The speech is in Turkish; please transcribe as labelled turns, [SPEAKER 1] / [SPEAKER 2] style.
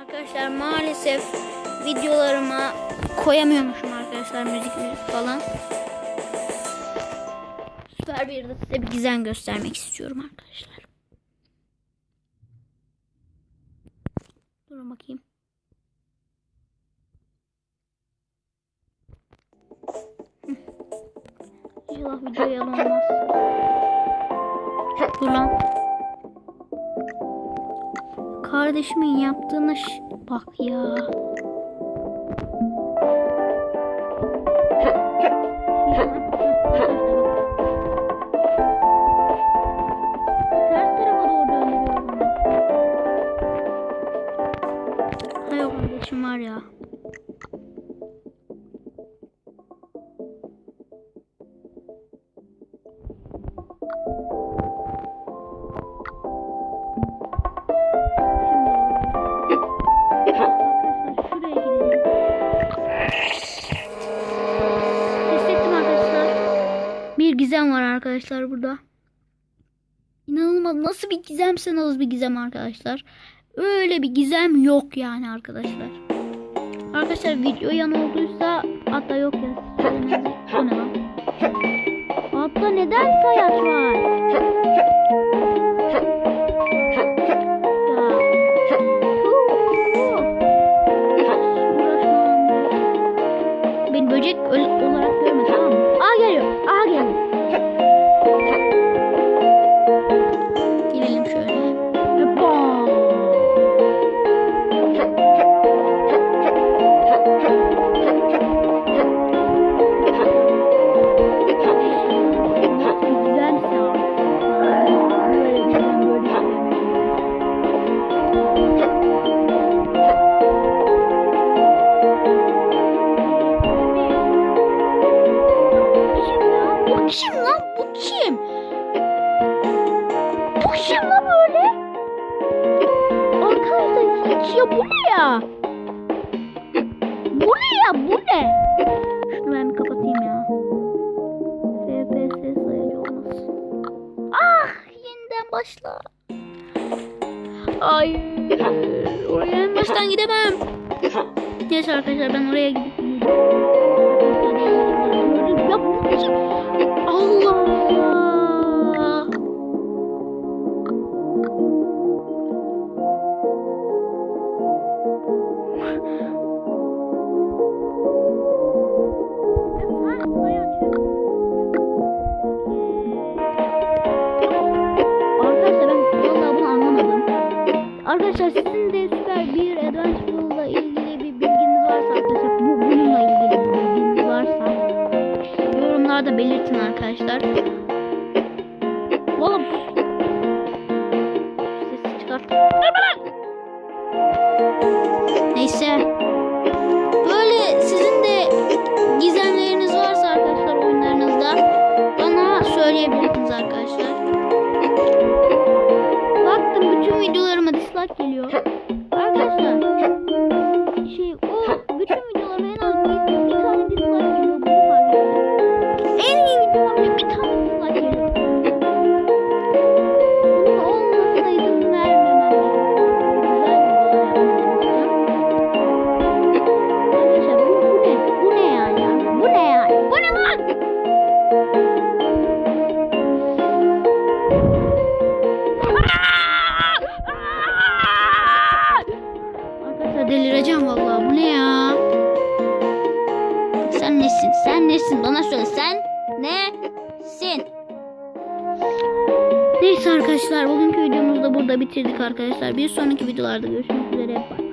[SPEAKER 1] Arkadaşlar maalesef videolarıma koyamıyormuşum arkadaşlar müzik falan. Süper bir de size bir gizem göstermek istiyorum arkadaşlar. Durun bakayım. İnşallah video yalan olmaz. Dur lan. Kardeşimin yaptığına bak ya. Gizem var arkadaşlar burada. İnanılmaz nasıl bir gizemseniz bir gizem arkadaşlar. Öyle bir gizem yok yani arkadaşlar. Arkadaşlar video yan olduysa hatta yok ya. O? Altta neden sayaç var? Kim lan? Bu kim? Bu kim lan böyle? Arkadaşlar hiç ya bu ne ya? Bu ne ya? Bu ne? Şunu ben kapatayım ya. FPS sayıcı olmasın. Ah! Yeniden başla. Hayır. Oraya en baştan gidemem. Neyse arkadaşlar ben oraya gidip Ya? Arkadaşlar sizin de süper bir Adventure'la ilgili bir bilginiz varsa arkadaşlar bu bununla ilgili bir bilginiz varsa yorumlarda belirtin arkadaşlar. Oğlum ses çıkart. Delireceğim vallahi. Bu ne ya? Sen nesin? Sen nesin? Bana söyle. Sen nesin? Neyse arkadaşlar bugünkü videomuzu da burada bitirdik arkadaşlar. Bir sonraki videolarda görüşmek üzere. Bye.